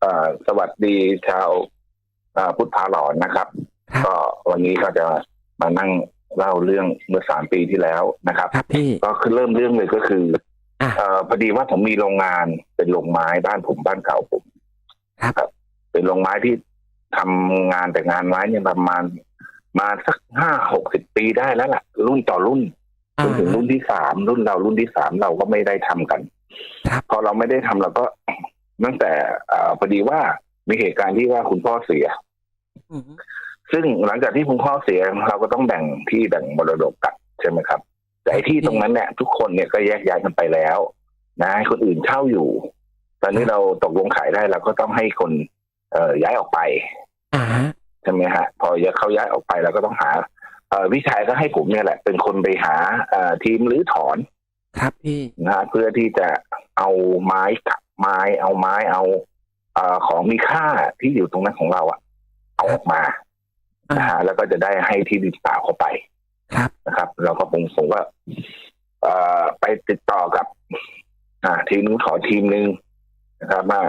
เอ่อสวัสดีชาวเอ่อพุทธพาหลอนนะครับครับ ก็วันนี้ก็จะมานั่งเล่าเรื่องเมื่อสามปีที่แล้วนะครับครับพี่ก็คือเริ่มเรื่องเลยก็คืออะเอ่อพอดีว่าผมมีโรงงานเป็นโรงไม้บ้านผมบ้านเก่าผมครับ เป็นโรงไม้ที่ทำงานแต่งานไม้เนี่ยประมาณมาสักห้าหกสิบปีได้แล้วล่ะ รุ่นต่อรุ่นจอ่านถึงรุ่นที่สามรุ่นเรารุ่นที่สามเราก็ไม่ได้ทำกันครับพอเราไม่ได้ทำเราก็ ตั้งแต่เอ่อพอดีว่ามีเหตุการณ์ที่ว่าคุณพ่อเสียอืมซึ่งหลังจากที่คุณพ่อเสียเราก็ต้องแบ่งที่แบ่งมรดกกันใช่ไหมครับ แต่ไอ้ที่ตรงนั้นเนี่ย ทุกคนเนี่ยก็แยกย้ายกันไปแล้ว นะให้คนอื่นเช่าอยู่ ตอนนี้เราตกลงขายได้เราก็ต้องให้คน เอ่อย้ายออกไปอ่าใช่ไหมฮะ พอเขาย้ายออกไปเราก็ต้องหาเอ่อวิชัยก็ให้ผมเนี่ยแหละ เป็นคนไปหาเอ่อทีมหรือถอน ครับพี่นะฮะเพื่อที่จะเอาไม้กับ ไม้เอาไม้เอาเอ่อของมีค่าที่อยู่ตรงนั้นของเราอะเอาออกมาอ่านะฮะแล้วก็จะได้ให้ที่ดินเปล่าเข้าไปครับนะครับ เราก็ผมผมว่าเอ่อไปติดต่อกับ อ่า ทีมนึงขอทีมหนึ่งนะครับว่า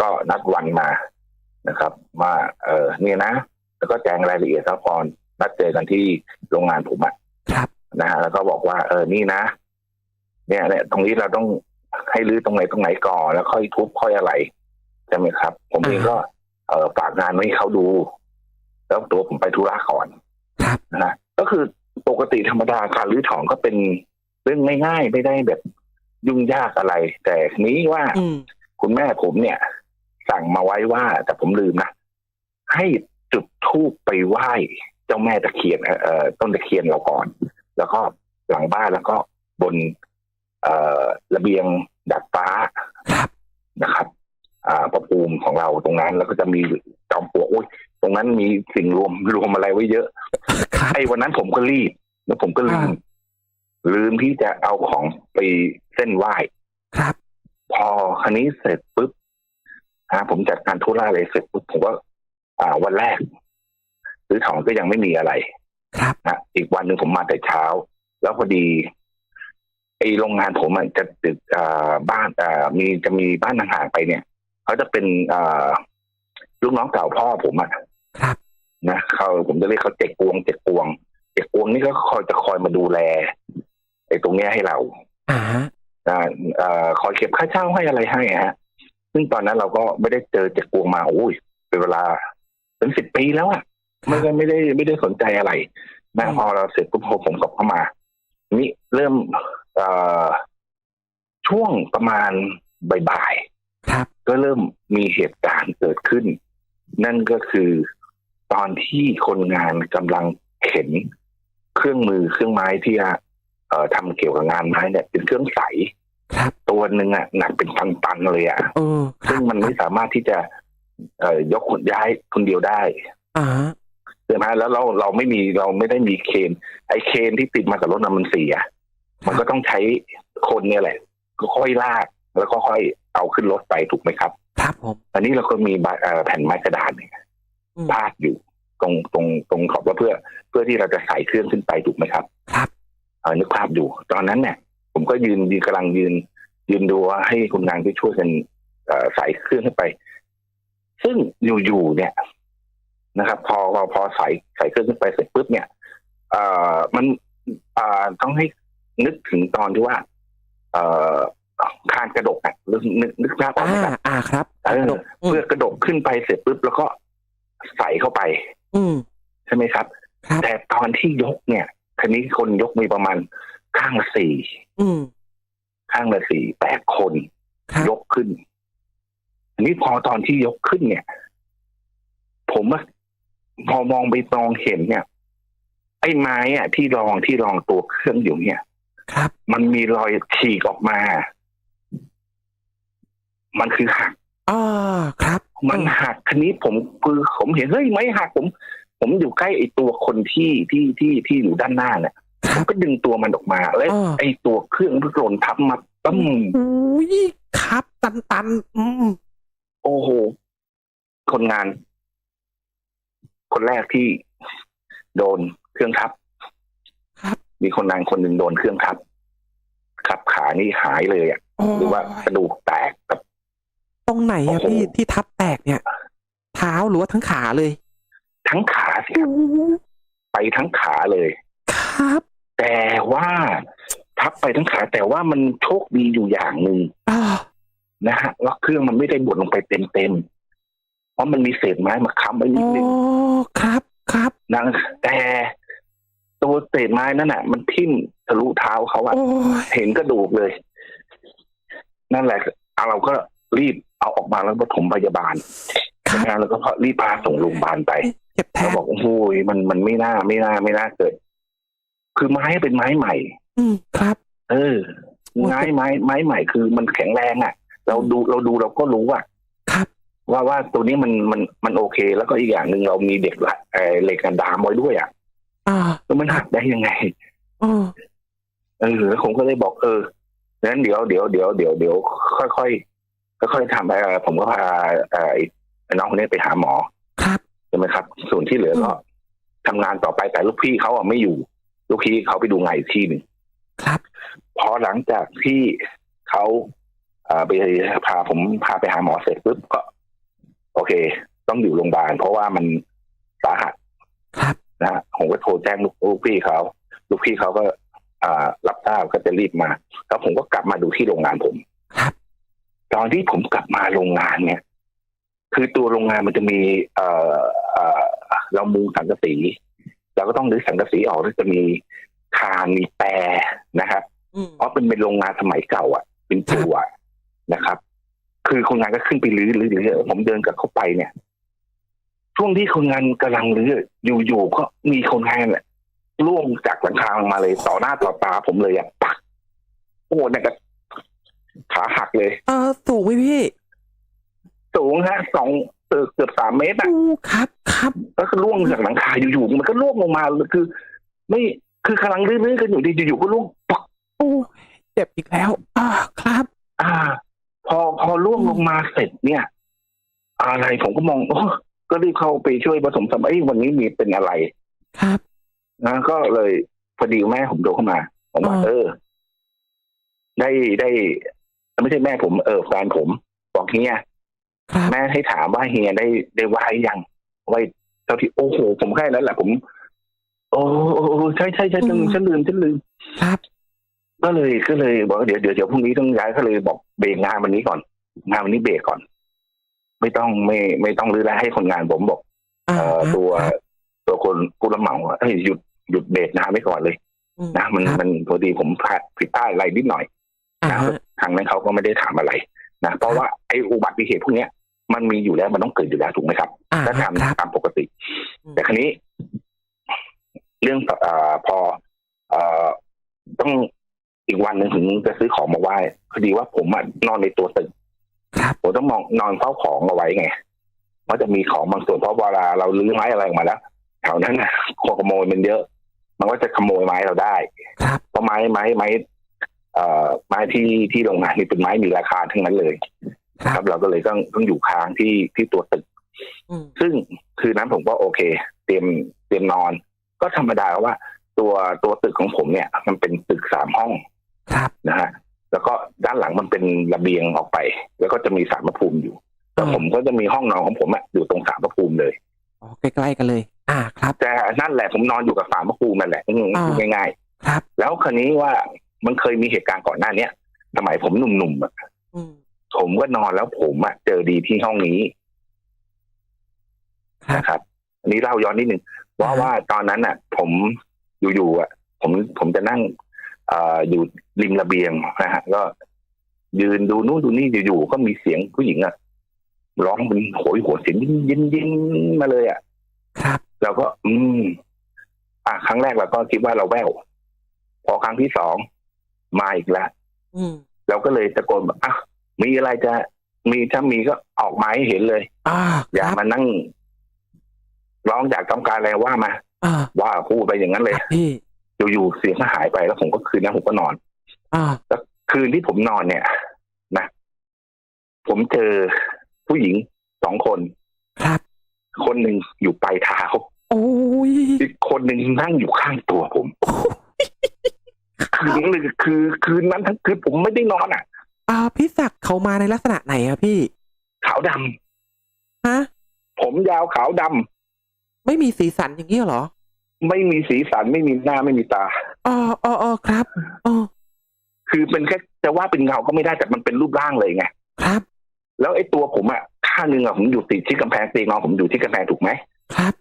ก็นัดวันมานะครับว่าเออเนี่ยนะ แล้วก็แจ้งรายละเอียดซัพพอนนัดเจอกันที่โรงงานผมอะครับนะฮะแล้วก็บอกว่า เออนี่นะ เนี่ยเนี่ยตรงนี้เราต้อง ให้รื้อตรงไหนตรงไหนก่อนแล้วค่อยทุบค่อยอะไรใช่ไหมครับ ผมเองก็เออฝากงานไว้ให้เขาดู แล้วตัวผมไปธุระก่อนครับนะฮะก็คือปกติธรรมดาการรื้อถอนก็เป็นเรื่องง่ายๆไม่ได้แบบยุ่งยากอะไร แต่ทีนี้ว่าอืมคุณแม่ผมเนี่ย สั่งมาไว้ว่า แต่ผมลืมนะให้จุดธูปไปไหว้เจ้าแม่ตะเคียนเอ่อเอ่อต้นตะเคียนเราก่อน แล้วก็หลังบ้านแล้วก็บนเอ่อ ระเบียงดัดฟ้าครับนะครับอ่าประภูมิของเราตรงนั้น แล้วก็จะมีจอมปลวกโอ้ยตรงนั้นมีสิ่งรวมรวมอะไรไว้เยอะครับไอ้วันนั้นผมก็รีบ แล้วผมก็ลืมอ่าลืมที่จะเอาของไปเส้นไหว้ครับ พอคันนี้เสร็จปุ๊บอ่าผมจัดการธุระอะไรเสร็จปุ๊บผมก็อ่าวันแรกซื้อของก็ยังไม่มีอะไร ครับนะอีกวันหนึ่งผมมาแต่เช้า แล้วพอดี ไอ้โรงงานผมอะจะตึกอ่าบ้านอ่ามีจะมีบ้านห่างๆไปเนี่ยเขาจะเป็นอ่าลูกน้องเก่าพ่อผมอะครับนะเขาผมจะเรียกเขาเจ็กกวงเจ็กกวงเจ็กกวงนี่ก็คอยจะคอยมาดูแลไอ้ตรงเนี้ยให้เราอ่าอ่าเอ่อคอยเก็บค่าเช่าให้อะไรให้ฮะ ซึ่งตอนนั้นเราก็ไม่ได้เจอเจ็กกวงมาโอ้ยเป็นเวลาเป็นสิบปีแล้วอะครัไม่บได้ไม่ได้ไม่ได้สนใจอะไรนะอืมพอเราเสร็จปุ๊บพอผมกลับเข้ามานี่เริ่มเอ่อ ช่วงประมาณบ่ายครับๆก็เริ่มมีเหตุการณ์เกิดขึ้น นั่นก็คือตอนที่คนงานกำลังเข็นเครื่องมือเครื่องไม้ที่จะเอ่อทำเกี่ยวกับงานไม้เนี่ยเป็นเครื่องใสครับตัวหนึ่งอะหนักเป็นตันๆเลยอะเออครัซึ่งบมันไม่สามารถที่จะเอ่อยกคนย้ายคนเดียวได้อ่าใช่ไหมแล้วเราเราไม่มีเราไม่ได้มีเคน ไอเคนที่ติดมากับรถน่ะมันเสีย มันก็ต้องใช้คนเนี่ยแหละก็ค่อยลากแล้วก็ค่อยเอาขึ้นรถไปถูกไหมครับ ครับผมอันนี้เราก็มีใบเอ่อแผ่นไม้กระดาษเนี่ยอืมพาดอยู่ตรงตรงตรงขอบว่าเพื่อ เพื่อที่เราจะใส่เครื่องขึ้นไปถูกไหมครับ ครับเออนึกภาพอยู่ตอนนั้นเนี่ย ผมก็ยืนยืนกำลังยืน ยืนดูว่าให้คุณนางที่ช่วยกันเอ่อใส่เครื่องขึ้นไป ซึ่งอยู่ๆเนี่ยนะครับพอพอพอใส่ใส่เครื่องขึ้นไปเสร็จปุ๊บเนี่ยเอ่อมันเอ่อต้องให้ นึกถึงตอนที่ว่า เอ่อคานกระดกอะนึกนึกนึกภาพออกอ่าไหมครับอ่าครับเอออืมเพื่อกระดกขึ้นไปเสร็จปุ๊บแล้วก็ใส่เข้าไป อืมใช่ไหมครับครับ แต่ตอนที่ยกเนี่ยทีนี้คนยกมีประมาณข้างละสี่อืมข้างละสี่แปดคนครับยกขึ้น อันนี้พอตอนที่ยกขึ้นเนี่ย ผมอะพอมองไปมองเห็นเนี่ย ไอ้ไม้อะที่รองที่รองตัวเครื่องอยู่เนี่ย ครับมันมีรอยฉีกออกมา มันคือหักอ่าครับ มันหักทีนี้ผมคือผมเห็นเฮ้ยไม่หักผม ผมอยู่ใกล้ไอ้ตัวคนที่ที่ที่ที่อยู่ด้านหน้าเนี่ยคผรัมบก็ดึงตัวมันออกมา แล้วอ่าไอ้ตัวเครื่องมันก็หล่นทับมาตั้มอุ้ยครับ ตันตันอืมโอ้โหคนงาน คนแรกที่โดนเครื่องทับ ครับ มีคนงานคนหนึ่งโดนเครื่องทับ ครับขานี่หายเลยอะโอ้หรือว่ากระดูกแตกแบบตรงไหนอะโอ้โหพี่ที่ทับแตกเนี่ย เท้าหรือว่าทั้งขาเลย ทั้งขาสิครับไปทั้งขาเลย ครับ แต่ว่าทับไปทั้งขาแต่ว่ามันโชคดีอยู่อย่างหนึ่งอ่านะฮะว่าเครื่องมันไม่ได้บดลงไปเต็มเต็มๆเพราะมันมีเศษไม้มาค้ำไว้นิดโอ้นึงครับครับนะแต่ ตัวเศษไม้นั่นน่ะ มันทิ่มทะลุเท้าเขาอะโอ้ยเห็นกระดูกเลย นั่นแหละเอาเราก็รีบเอาออกมาแล้วปฐมพยาบาลครับนะแล้วก็รีบพาส่งโรงพยาบาลไปเจ็บแทเขานบอกโอ้โหมันมันไม่น่าไม่น่าไม่น่าเกิด คือไม้เป็นไม้ใหม่ อืมครับ เออ ไม้ไม้ไม้ใหม่คือมันแข็งแรงอะ เราดูเราดูเราก็รู้อะครับ ว่าว่าตัวนี้มันมันมันโอเค แล้วก็อีกอย่างหนึ่งเรามีเด็กละเออเหล็กกันดามไว้ด้วยอะอ่า แล้วมันหักได้ยังไงโอ้เออแล้วผมก็เลยบอกเอองั้นเดี๋ยวเดี๋ยวเดี๋ยวเดี๋ยวเดี๋ยวค่อยค่อยๆค่อยๆทำไปเอ่อผมก็พาเอ่อไอ้น้องคนนี้ไปหาหมอ ครับใช่ไหมครับ ส่วนที่เหลือก็ทำงานต่อไปแต่ลูกพี่เขาอะไม่อยู่ ลูกพี่เขาไปดูงานอีกที่หนึ่งครับ พอหลังจากที่เขาเอ่อไปพาผมพาไปหาหมอเสร็จปุ๊บก็ โอเค ต้องอยู่โรงพยาบาลเพราะว่ามันสาหัสครับ นะฮะผมก็โทรแจ้งลูกลูกพี่เขาลูกพี่เขาก็อ่ารับทราบก็จะรีบมา แล้วผมก็กลับมาดูที่โรงงานผมครับ ตอนที่ผมกลับมาโรงงานเนี่ย คือตัวโรงงานมันจะมี เอ่อเอ่อเรามุงสังกะสีเราก็ต้องรื้อสังกะสีออกแล้วจะมีคานมีแปรนะครับอืมเพราะเป็นเป็นโรงงานสมัยเก่า อะ เป็นตัวนะครับ คือคนงานก็ขึ้นไปรื้อรื้อรื้อผมเดินกับเข้าไปเนี่ย ช่วงที่คนงานกำลังรื้ออยู่ๆก็มีคนงานแหละล่วงจากหลังคาลงมาเลยต่อหน้าต่อตาผมเลยอะปักโอ้โหเนี่ยก็ขาหักเลยเออสูงไหมพี่ สูงฮะสองเกือบเกือบสามเมตรอะโอ้ครับครับแล้วก็ล่วงจากหลังคาอยู่ๆมันก็ล่วงลงมาคือ ไม่คือกำลังรื้อๆกันอยู่ดีอยู่ๆก็ล่วงปักโอ้เจ็บอีกแล้ว อ่าครับ อ่า พอพอล่วงลงมาเสร็จเนี่ย อะไรผมก็มองโอ้ ก็รีบเข้าไปช่วยผสมสมัยวันนี้มีเป็นอะไร ครับนะก็เลยพอดีแม่ผมโทรเข้ามาผมว่าอ่าเออ ได้ได้ไม่ใช่แม่ผมเออแฟนผม บอกเฮียครับแม่ให้ถามว่าเฮียได้ได้ไหว้ยังไหว้เท่าที่โอ้โห ผมแค่นั้นแหละผม โอ้โอ้โอ้ใช่ใช่ใช่ฉันลืมฉันลืมฉันลืมครับ ก็เลยก็เลยบอกว่าเดี๋ยวเดี๋ยวเดี๋ยวพรุ่งนี้ต้องย้ายก็เลยบอกเบรกงานวันนี้ก่อน งานวันนี้เบรกก่อน ไม่ต้องไม่ไม่ต้องรื้อแล้วให้คนงานผมบอกอ่าเอ่อตัวครับตัวคนผู้รับเหมาอะเอ้ยหยุดหยุดเบรกงานไว้ก่อนเลยอืนะมันครับมันพอดีผมพลาดผิดพลาดอะไรนิดหน่อยอ่านะฮะทางนั้นเขาก็ไม่ได้ถามอะไรนะเพราะว่าไอ้อุบัติเหตุพวกเนี้ยมันมีอยู่แล้วมันต้องเกิดอยู่แล้วถูกไหมครับอ่าถ้าฮะครับทำตามปกติอืมแต่ครั้นี้เรื่องเอ่อพอเอ่อต้องอีกวันหนึ่งถึงจะซื้อของมาไหว้พอดีว่าผมอะนอนในตัวตึก ครับผมต้องมองนอนเฝ้าของเอาไว้ไงเพราะจะมีของบางส่วนเพราะเวลาเราลื้อไม้อะไรออกมาแล้วแถวนั้นนะคนขโมยมันเยอะ มันก็จะขโมยไม้เราได้ ครับเพราะไม้ไม้ไม้เอ่อไม้ที่ที่โรงงานนี่เป็นไม้มีราคาทั้งนั้นเลย ครัครับบเราก็เลยต้องต้องอยู่ค้างที่ที่ตัวตึกอืมซึ่งคืนนั้นผมก็โอเค เตรียมเตรียมนอน ก็ธรรมดาว่า ตัวตัวตึกของผมเนี่ย มันเป็นตึกสามห้องครับนะฮะ แล้วก็ด้านหลังมันเป็นระเบียงออกไป แล้วก็จะมีสารพระภูมิอยู่แล้วผมก็จะมีห้องนอนของผมอะอยู่ตรงสารพระภูมิเลยอ๋อใกล้ๆกันเลย อ่าครับแต่นั่นแหละผมนอนอยู่กับสารพระภูมินั่นแหละอืมอ่าพูดง่ายครับๆแล้วคราวนี้ว่ามันเคยมีเหตุการณ์ก่อนหน้าเนี้ยสมัยผมหนุ่มๆอะอืมผมก็นอนแล้วผมอะเจอดีที่ห้องนี้ครับนะครับอันนี้เล่าย้อนนิดนึงว่าอ่าว่าตอนนั้นอะ ผมอยู่ๆอะ ผมผมจะนั่งเอ่ออยู่ริมระเบียงนะฮะก็ยืนดูนู่นดูนี่อยู่ๆก็มีเสียงผู้หญิงอะร้องเป็นโหยโหวยเสียงยินยินยินมาเลยอะ ครับเราก็ อืม อะครั้งแรกเราก็คิดว่าเราแววพอครั้งที่สองมาอีกแล้วอืมเราก็เลยตะโกนแบบอะมีอะไรจะมีถ้ามีก็ออกมาให้เห็นเลยอ่าอคย่ารับมานั่ง ร้องอยากต้องการอะไรว่ามาอ่าว่าพูดไปอย่างนั้นคเลยรับพี่ อยู่ๆเสียงก็หายไปแล้วผมก็คืนนั้นผมก็นอน อ่าแล้วคืนที่ผมนอนเนี่ย นะ ผมเจอผู้หญิงสองคน ครับ คนหนึ่งอยู่ปลายเท้าโอ้ยอีกคนหนึ่งนั่งอยู่ข้างตัวผมคืนนั้นเลยคือคืนนั้นทั้งคืนผมไม่ได้นอนอะ อ่าพี่ศักดิ์เขามาในลักษณะไหนอะพี่ ขาวดำฮะผมยาวขาวดำไม่มีสีสันอย่างนี้เหรอ ไม่มีสีสันไม่มีหน้าไม่มีตาอ๋ออ๋ออ๋อครับอ๋อคือเป็นแค่จะว่าเป็นเงาก็ไม่ได้แต่มันเป็นรูปร่างเลยไงครับ แล้วไอ้ตัวผมอะข้างหนึ่งอะผมอยู่ติดที่กำแพงเตียงนอนผมอยู่ที่กำแพงถูกไหมครับ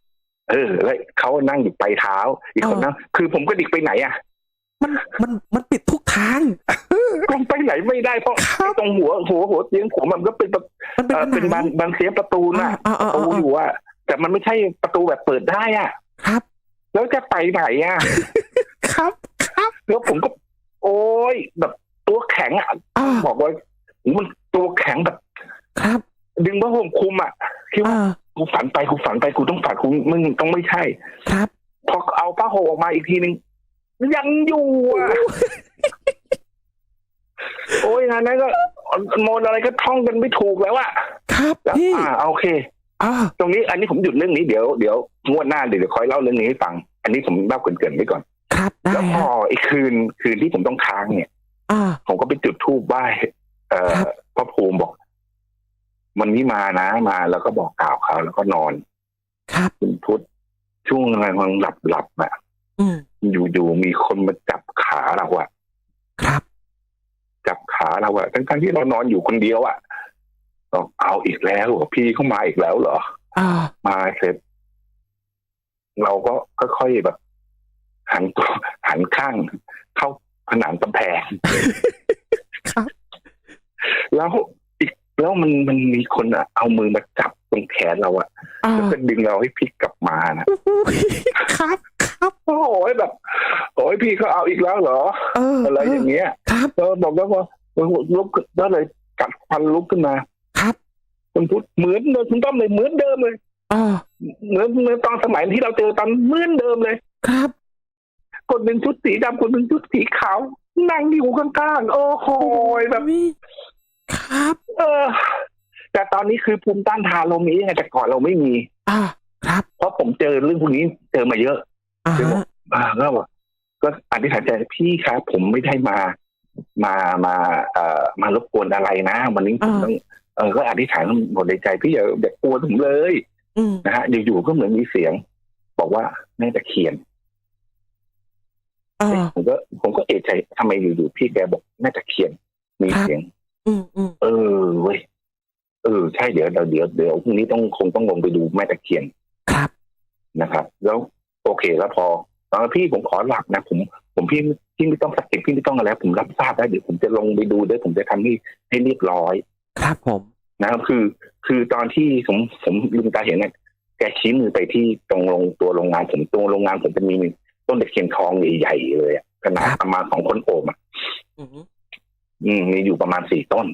เออแล้วเขานั่งอยู่ปลายเท้า อีกคนเออนั่งคือผมก็ดิกไปไหนอะมันมันมันปิดทุกทางลงไปไหนไม่ได้เพราะครับตรงหัวหัวหัวเตียงผมมันก็เป็นประมันเป็นเอ่อผเป็นนับางนบานเสียงประตูน่ะอ่าปอ่าระตูอ่าอ่าอยู่อะแต่มันไม่ใช่ประตูแบบเปิดได้อะครับ แล้วจะไปไหนอะ ครับครับแล้วผมก็ โอ้ยแบบตัวแข็งอะอ่าบอกว่ามันตัวแข็งแบบ ครับ ดึงผ้าห่มคลุมอะคิดว่าอ่ากูฝันไปกูฝันไปกูต้องฝันกูมึงต้องไม่ใช่ ครับพอเอาผ้าห่มออกมาอีกทีนึงยังอยู่อะโอ้ยงานนั้นก็โมนอะไรก็ท่องกันไม่ถูกแล้วอะครับแล้วพี่อ่าโอเคอ่าตรงนี้อันนี้ผมหยุดเรื่องนี้เดี๋ยวเดี๋ยวงวดหน้าเดี๋ยวเดี๋ยวคอยเล่าเรื่องนี้ให้ฟัง อันนี้ผมเล่าเกรินๆไว้ก่อน ครับได้แล้วพอฮะไอ้คืนคืนที่ผมต้องค้างเนี่ยอ่าผมก็ไปจุดธูปไหว้เอ่อครับพ่อภูมิบอก มันนี้มานะมาแล้วก็บอกกล่าวเขาแล้วก็นอน ครับคุณพุทธช่วงกำลังหลับหลับๆอะอืมอยู่ๆมีคนมาจับขาเราอะครับ จับขาเราอะทั้งๆที่เรานอนอยู่คนเดียวอะบอกเอาอีกแล้วเหรอพี่เข้ามาอีกแล้วเหรออ่ามาเสร็จ เราก็ค่อยๆแบบ หันตัวหันข้างเข้าผนังกำแพงครับ แล้วอีกแล้วมันมันมีคนอะเอามือมาจับตรงแขนเราอะอ่าแล้วก็ดึงเราให้พลิกกลับมานะโอ้โหครับครับโอ้ยแบบโอ้ยพี่เขาเอาอีกแล้วเหรอเอออะไรอย่างเงี้ยครับเออบอกแล้วว่าลุกก็เลยกัดฟันลุกขึ้นมา ครับคุณพุทธเหมือนเดิมคุณต้อมเลยเหมือนเดิมเลยอ่า เหมือนเหมือนตอนสมัยที่เราเจอตอนเหมือนเดิมเลย ครับ คนหนึ่งชุดสีดำคนหนึ่งชุดสีขาวนั่งอยู่ข้างๆโอ้โหแบบอุ๊ยครับ เออ แต่ตอนนี้คือภูมิต้านทานเรามีไงแต่ก่อนเราไม่มี อ่าครับ เพราะผมเจอเรื่องพวกนี้เจอมาเยอะอ่าเดี๋ยวบอกอ่าก็บอกก็อธิษฐานใจพี่ครับผมไม่ได้มา มามา เอ่อมารบกวนอะไรนะ วันนี้ผมต้องเออก็อธิษฐานหมดในใจพี่อย่าอย่ากลัวผมเลยอืม นะฮะอยู่ๆก็เหมือนมีเสียง บอกว่าแม่ตะเคียนอ่าเอ๊ะผมก็ผมก็เอะใจทำไมอยู่ๆพี่แกบอกแม่ตะเคียน มีครับเสียงอืมอืมเออเว้ยเออใช่เดี๋ยวเดี๋ยวเดี๋ยวเดี๋ยวพรุ่งนี้ต้องคงต้องลงไปดูแม่ตะเคียนครับนะครับ แล้วโอเคแล้วพอตอนนนพี่ผมขอหลักนะผมผมพี่พี่ไม่ต้องสักเก็ตพี่ไม่ต้องอะไรผมรับทราบได้เดี๋ยวผมจะลงไปดูเดี๋ยวผมจะทำให้ให้เรียบร้อย ครับผม นะครับ คือคือตอนที่ผมผมลืมตาเห็นเนี่ยแกชี้มือไปที่ตรงโรงตัวโรงงานผมตรงโรงงานผมจะมีต้นตะเคียนทองใหญ่ๆเลยอะขนาดประมาณสองคนโอบอะอืมอืมมีอยู่ประมาณสี่ต้น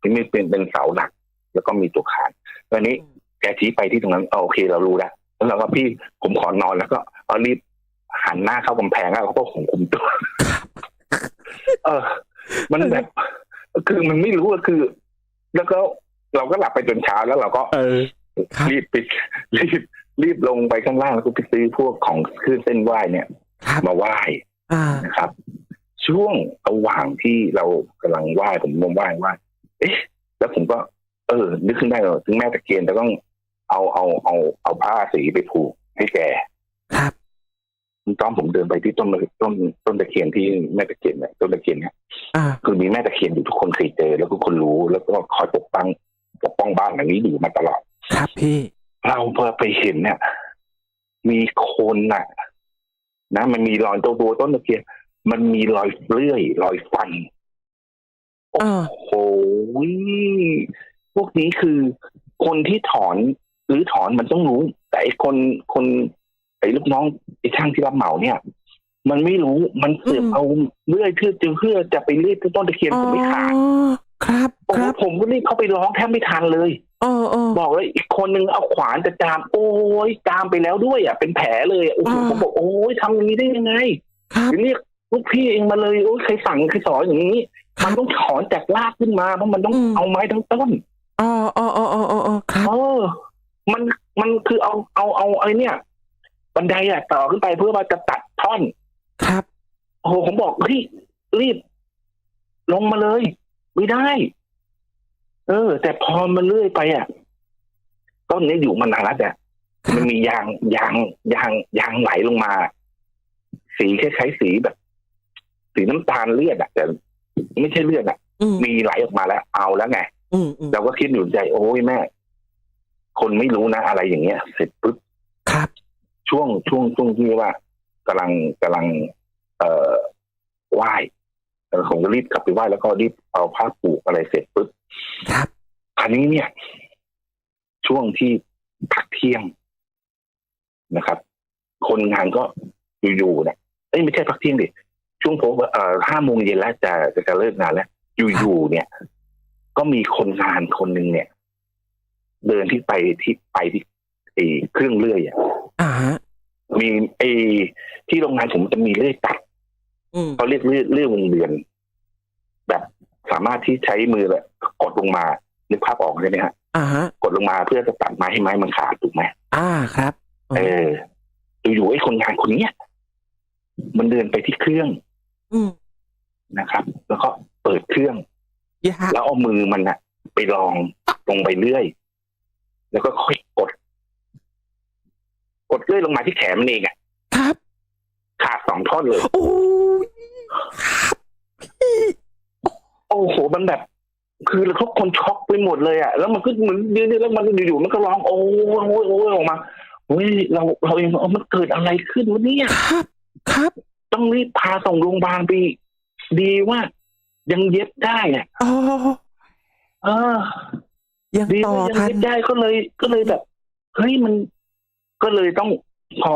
ที่มีเป็นเป็นเสาหลัก แล้วก็มีตัวขานตอนนี้แกชี้ไปที่ตรงนั้นเอาโอเคเรารู้แล้วแล้วเราก็พี่ผมขอนอนแล้วก็เอารีบหันหน้าเข้ากำแพงแล้วก็ข่มคุมตัวเออ มันแบบ คือมันไม่รู้อะคือ แล้วก็ เราก็หลับไปจนเช้าแล้วเราก็เออครับรีบไปรีบรีบลงไปข้างล่างแล้วก็ไปซื้อพวกของเครื่องเส้นไหว้เนี่ยครับมาไหว้อ่านะครับ ช่วงระหว่างที่เรากำลังไหว้ผมลงไหว้ไหว้เอ๊ะ แล้วผมก็ เออ นึกขึ้นได้เลยถึงแม่ตะเคียนจะต้องเอาเอาเอาเอาผ้าสีไปผูกให้แกครับตอนผมเดินไปที่ต้นต้นต้นตะเคียนที่แม่ตะเคียนเนี่ยต้นตะเคียนเนี่ยอ่าคือมีแม่ตะเคียนอยู่ทุกคนเคยเจอแล้วทุกคนรู้แล้วก็คอยปกป้อง ปกป้องบ้านหลังนี้อยู่มาตลอด ครับพี่ เราพอไปเห็นเนี่ย มีคนน่ะ นะ มันมีรอยตัวตัวต้นตะเคียนมันมีรอยเลื่อย รอยฟันอ่าโอ้ยพวกนี้คือคนที่ถอนหรือถอนมันต้องรู้ แต่ไอ้คนคนไอ้ลูกน้องไอ้ช่างที่รับเหมาเนี่ย มันไม่รู้มันเสือกเอาเลื่อยเพื่อจะเพื่อจะไปรีดต้นตะเคียนผมไม่ขาดอ๋อ ครับโอ้คโหรับผมก็รีบเข้าไปร้องแทบไม่ทันเลยเออเออบอกเลยอีกคนนึงเอาขวานจะจาม โอ้ยจามไปแล้วด้วยอะเป็นแผลเลยอะโอ้โหอ่าผมบอกโอ้ยทำอย่างนี้ได้ยังไงครับเรียกลูกพี่เองมาเลยโอ้ยใครสั่งใครสอนอย่างนี้ครัมับนต้องถอนจากรากขึ้นมาเพราะมันต้องอืมเอาไม้ทั้งต้นอ๋ออ๋ออ๋ออ๋ออ๋อครับเออมันมันคือเอาเอาเอาไอ้เนี่ย บันไดอะต่อขึ้นไปเพื่อมาจะตัดท่อน ครับโอ้โหผมบอกเฮ้ยรีบ ลงมาเลย ไม่ได้ เออ แต่พอมันเลื่อยไปอะต้นนี้อยู่มานานแล้วแต่ครัมันบมียางยางยางยางไหลลงมา สีคล้ายๆสีแบบ สีน้ำตาลเลือดอะแต่ไม่ใช่เลือดอะอืมมีไหลออกมาแล้วเอาแล้วไงอืมอืมเราก็คิดอยู่ในใจ โอ้ยแม่ คนไม่รู้นะอะไรอย่างเงี้ย เสร็จปุ๊บครับ ช่วงช่วงช่วงที่ว่ากำลังกำลัง เอ่อไหว้เออ ผมก็รีบกลับไปไหว้แล้วก็รีบเอาผ้าปูกอะไรเสร็จปุ๊บครับอันนี้เนี่ย ช่วงที่พักเที่ยงนะครับ คนงานก็อยู่ๆเนี่ยเอ้ยไม่ใช่พักเที่ยงดิช่วงผมเอ่อห้าโมงเย็นแล้วจะจะจะเลิกงานแล้ว อยู่ๆเนี่ย ก็มีคนงานคนหนึ่งเนี่ย เดินที่ไปที่ไปที่ไอ้เครื่องเลื่อยอะอ่าฮะมีไอ้ที่โรงงานผมจะมีเลื่อยตัดอืม เขาเรียกเลื่อยเลื่อยวงเดือนแบบสามารถที่ใช้มือแบบกดลงมานึกภาพออกใช่ไหมฮะอ่าฮะ กดลงมาเพื่อจะตัดไม้ให้ไม้มันขาดถูกไหมอ่าครับ เอออยู่ๆไอ้คนงานคนเนี้ยมันเดินไปที่เครื่องอืมนะครับ แล้วก็เปิดเครื่องยากแล้วเอามือมันอะไปลองลงไปเรื่อย แล้วก็ค่อยกด กดเลื่อยลงมาที่แขนมันเองอะครับ ขาดสองท่อนเลย โอ้ยครับ โอ้โหมันแบบ คือทุกคนช็อกไปหมดเลยอะแล้วมันก็เหมือนยืนๆแล้วมันอยู่ๆมันก็ร้องโอ้ยโอ้ยโอ้ยออกมาเฮ้ยเราเราเองเออมันเกิดอะไรขึ้นวะเนี่ยครับ ครับ ต้องรีบพาส่งโรงพยาบาลไปดีว่า ยังเย็บได้อะอ๋อเออยังดีต่อว่ายังทันเย็บได้ก็เลย ก็เลยแบบเฮ้ยมันก็เลยต้องพอ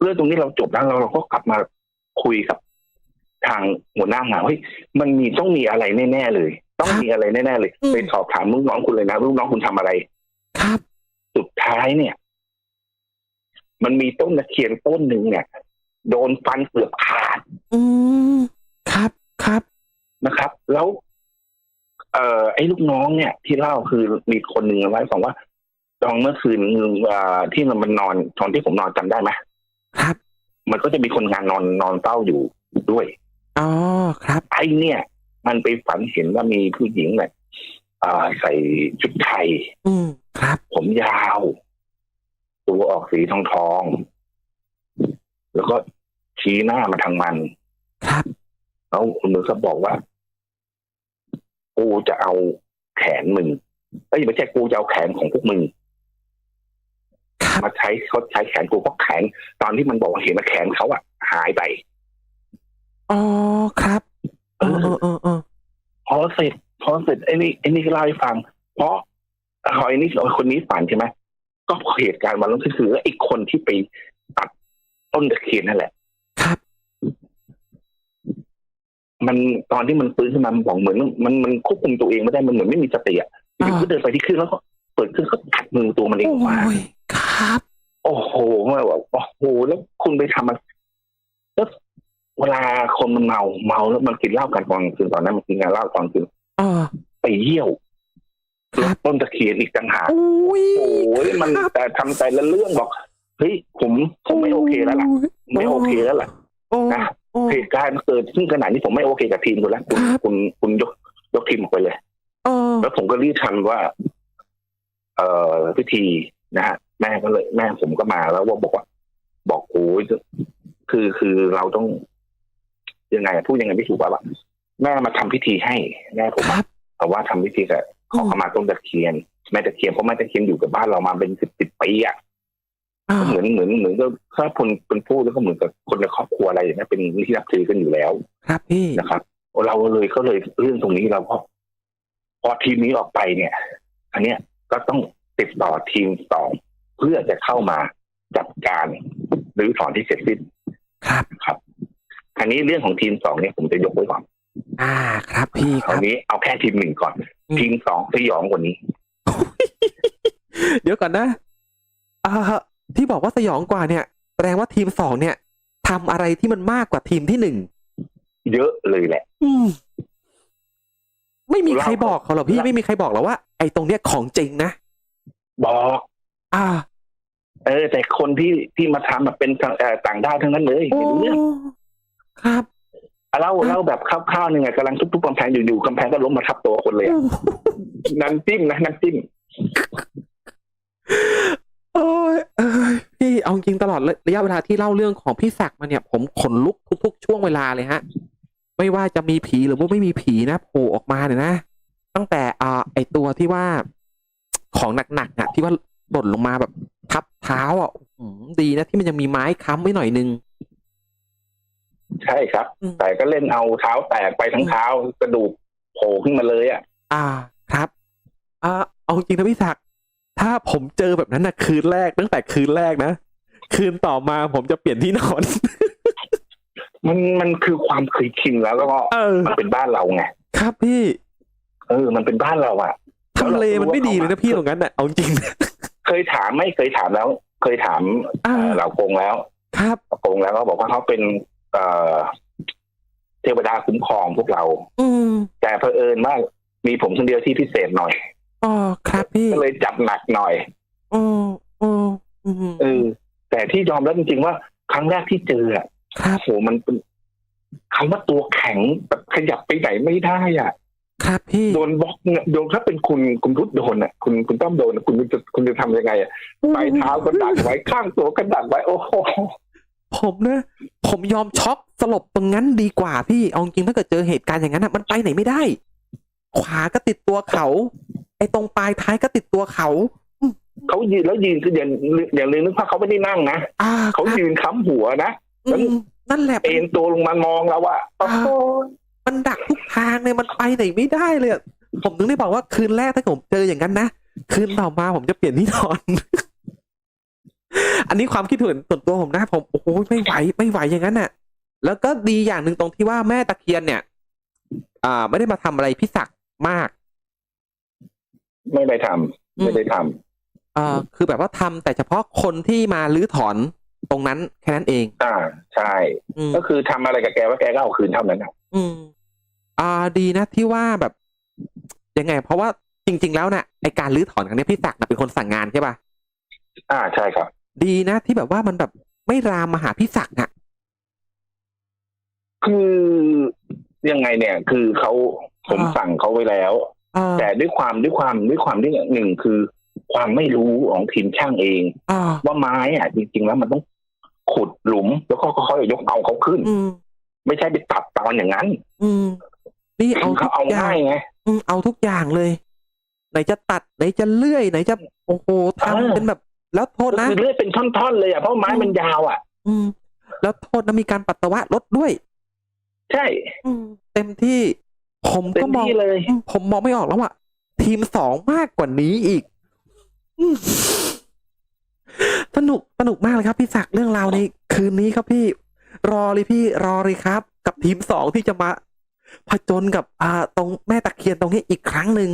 เรื่องตรงนี้เราจบแล้วเราเราก็กลับมาคุยกับ ทางหัวหน้างานเฮ้ยมันมีต้องมีอะไรแน่ๆเลย ต้องมีอะไรแน่ๆเลยไปสอบถามลูกน้องคุณเลยนะลูกน้องคุณทำอะไร ครับ สุดท้ายเนี่ย มันมีต้นตะเคียนต้นหนึ่งเนี่ย โดนฟันเกือบขาด อืมครับครับนะครับ แล้ว เอ่อไอ้ลูกน้องเนี่ย ที่เล่าคือมีคนหนึ่งเล่าให้ฟังว่าตอนเมื่อคืนเอ่อที่มันนอนตอนที่ผมนอนจำได้ไหมครับ มันก็จะมีคนงานนอนนอนเฝ้าอยู่ด้วย อ๋อครับ ไอ้เนี่ย มันไปฝันเห็นว่ามีผู้หญิงเนี่ยอ่าใส่ชุดไทย อืมครับ ผมยาว ตัวออกสีทองทองๆแล้วก็ชี้หน้ามาทางมัน ครับ แล้วคนนึงก็บอกว่า กูจะเอาแขนมึงเอ้ยไม่ใช่กูจะเอาแขนของพวกมึงครับมาใช้เขาใช้แขนกูเพราะแขนตอนที่มันบอกว่าเห็นว่าแขนเขาอะหายไป อ๋อครับเอเอออเออเออเออพอเสร็จพอเสร็จไอ้นี่ไอ้นี่ก็เล่าให้ฟัง เพราะพอไอ้นี่คนนี้ฝันใช่ไหมก็เหตุการณ์วันนั้นก็คือไอ้คนที่ไปตัดต้นตะเคียนนั่นแหละ ครับ มันตอนที่มันฟื้นขึ้นมามันบอกเหมือน มันมันควบคุมตัวเองไม่ได้มันเหมือนไม่มีสติอะอยู่ก็เดินไปที่เครื่องแล้วก็เปิดเครื่องก็ตัดมือตัวมันเองโอ้ออกมายครับ โอ้โหมาแบบโอ้โหแล้วคุณไปทำมันแล้ว เวลาคนมันเมาเมาแล้วมันกินเหล้ากันตอนกลางคืนตอนนั้นมันกินงานเหล้าตอนกลางคืนอ๋อไปเยี่ยวครับแล้วต้นตะเคียนอีกต่างหากโอ้ยโอ้ยมันแต่ทำแต่ละเรื่องบอกเฮ้ยผมผมไม่โอเคแล้วล่ะ ไม่โอเคแล้วล่ะโอ้นะโอ้เหตุการณ์มันเกิดขึ้นขนาดนี้ผมไม่โอเคกับทีมคุณแล้วคุณครับคุณคุณยกยกทีมออกไปเลยเออแล้วผมก็รีบทันว่า เอ่อพิธีนะฮะแม่ก็เลย แม่ผมก็มาแล้วว่าบอกว่า บอกโอ้ยคือคือเราต้อง ยังไงอะพูดยังไงไม่ถูกว่าแบบแม่มาทำพิธีให้แม่ผมคอะรับแต่ว่าทำพิธีกับขออืมเข้ามาต้นตะเคียนแม่ตะเคียนเพราะแม่ตะเคียนอยู่กับบ้านเรามาเป็นสิบสิบปีอะอ่าเหมือนเหมือนเหมือนก็ถ้าคนเป็นพูดแล้วก็เหมือนกับคนในครอบครัวอะไรอย่างเงี้ยเป็นที่นับถือกันอยู่แล้ว ครับพี่นะครับ เราเลยก็เลยเรื่องตรงนี้เราก็พอทีมนี้ออกไปเนี่ย อันเนี้ยก็ต้องติดต่อทีมสองเพื่อจะเข้ามาจัดการหรือถอนที่เสร็จสิ้นครับครับ อันนี้เรื่องของทีมสองเนี่ยผมจะยกไว้ก่อน อ่าครับพี่คครารัวบนี้เอาแค่ทีมหนึ่งก่อน อืม ทีมสองสยองกว่านี้ เดี๋ยวก่อนนะอ่าที่บอกว่าสยองกว่าเนี่ยแสดงว่าทีมสองเนี่ยทำอะไรที่มันมากกว่าทีมที่หนึ่งเยอะเลยแหละ อืม ไม่มีเราใครบอกเขาหรอพี่เราไม่มีใครบอกหรอว่าไอ้ตรงเนี้ยของจริงนะบอก อ่า เออ แต่คนที่ที่มาทำมาเป็นเอ่อต่างด้าวทั้งนั้นเลยโอ้ไม่รู้เรื่อง ครับเล่าเล่าแบบคร่าวๆหนึ่งอะกำลังทุบๆกำแพงอยู่ๆกำแพงก็ล้มมาทับตัวคนเลยอะโอ้น้ำจิ้มนะน้ำจิ้มโอ้ยเอ้ยพี่เอาจริงตลอดระยะเวลาที่เล่าเรื่องของพี่ศักดิ์มาเนี่ย ผมขนลุกทุกๆช่วงเวลาเลยฮะ ไม่ว่าจะมีผีหรือว่าไม่มีผีนะโผล่ออกมาเนี่ยนะตั้งแต่อ่าไอตัวที่ว่าของหนักๆอะที่ว่าหล่นลงมาแบบทับเท้าอะอื้อหือดีนะที่มันยังมีไม้ค้ำไว้หน่อยนึง ใช่ครับอืมแต่ก็เล่นเอาเท้าแตกไปทั้งเท้ากระดูกโผล่ขึ้นมาเลยอะ อ่าครับอ่าเอาจริงนะพี่ศักดิ์ถ้าผมเจอแบบนั้นนะคืนแรกตั้งแต่คืนแรกนะคืนต่อมาผมจะเปลี่ยนที่นอน มันมันคือความเคยชินแล้วแล้วก็เออมันเป็นบ้านเราไงครับพี่ เออ มันเป็นบ้านเราอะทำเลมันไม่ดีเลยนะพี่ตรงนั้นอะเอาจริงนะเคยถามไม่เคยถามแล้ว เคยถามอ่าเอ่อเหล่ากงแล้ว ครับเหล่ากงแล้วก็บอกว่าเขาเป็น เอ่อเทวดาคุ้มครองพวกเรา อืมแต่เผอิญว่ามีผมคนเดียวที่พิเศษหน่อยอ๋อครับพี่ก็เลยจับหนักหน่อยอืมอืมอืมเออแต่ที่ยอมรับจริงๆว่าครั้งแรกที่เจออะครับโหมันเป็นคำว่าตัวแข็งแบบขยับไปไหนไม่ได้อะ ครับพี่โดนบล็อกเนี่ยโดนถ้าเป็นคุณคุณรุดโดนอะคุณคุณต้อมโดนอะคุณจะคุณจะทำยังไงอะปลายเท้าก็ดักไว้ข้างตัวก็ดักไว้ โอ้โห ผมนะผมยอมช็อกสลบตรงนั้นดีกว่าพี่เอาจริงถ้าเกิดเจอเหตุการณ์อย่างนั้นอะมันไปไหนไม่ได้ ขวาก็ติดตัวเขา ไอ้ตรงปลายท้ายก็ติดตัวเขาเขายืนแล้วยืนคืออย่าอย่าลืมนึกว่าเขาไม่ได้นั่งนะอ่าเขาครับยืนค้ำหัวนะอืมนั่นแหละเอ็นตัวลงมามองเราอะโอ้โหมันดักทุกทางเลยมันไปไหนไม่ได้เลยอะผมถึงได้บอกว่าคืนแรกถ้าผมเจออย่างนั้นนะคืนต่อมาผมจะเปลี่ยนที่นอน อันนี้ความคิดเห็นส่วนตัวผมนะผมโอ้โหไม่ไหวไม่ไหวอย่างนั้นน่ะ แล้วก็ดีอย่างหนึ่งตรงที่ว่าแม่ตะเคียนเนี่ย อ่า ไม่ได้มาทำอะไรพิศักมาก ไม่ได้ทำไม่ได้ทำเอ่อคือแบบว่าทำแต่เฉพาะคนที่มาลื้อถอนตรงนั้นแค่นั้นเอง อ่า ใช่อืมก็คือทำอะไรกับแกว่าแกก็เอาคืนเท่านั้นอะอืม อ่า ดีนะที่ว่าแบบยังไง เพราะว่าจริง ๆ แล้วนะ่ะไอการรื้อถอนครั้งเนี้ยพี่ศักดิ์น่ะเป็นคนสั่งงานใช่ป่ะ อ่า ใช่ครับ ดีนะ ที่แบบว่ามันแบบไม่รามมาหาพี่ศักดิ์น่ะ คือยังไงเนี่ย คือเขาผมอ่า สั่งเขาไว้แล้วเออแต่ด้วยความด้วยความด้วยความที่หนึ่งคือ ความไม่รู้ของทีมช่างเอง อ่าว่าไม้อะจริงๆแล้วมันต้องขุดหลุม แล้วก็ค่อยๆยกเอาเขาขึ้น อืม ไม่ใช่ไปตัดตอนอย่างนั้นอืม นี่เอาเขาทุกเอาอย่างง่ายไง อืมเอาทุกอย่างเลย ไหนจะตัดไหนจะเลื่อย ไหนจะโอ้โหเออ ทำเป็นแบบ แล้วโทษก็นะคือเลื่อยเป็นท่อนๆเลยอะเพราะไม้มันยาวอะ อืม แล้วโทษนะมีการปัสสาวะลดด้วย ใช่ อืม เต็มที่ผมเต็ก็มมองที่เลยอืมผมมองไม่ออกแล้วว่าทีมสองมากกว่านี้อีกอืมสนุกสนุกมากเลยครับ พี่ศักดิ์เรื่องราวในคืนนี้ครับพี่ รอเลยพี่รอเลยครับ กับทีมสองที่จะมาผจญกับ อ่า ตรงแม่ตะเคียนตรงนี้อีกครั้งหนึ่ง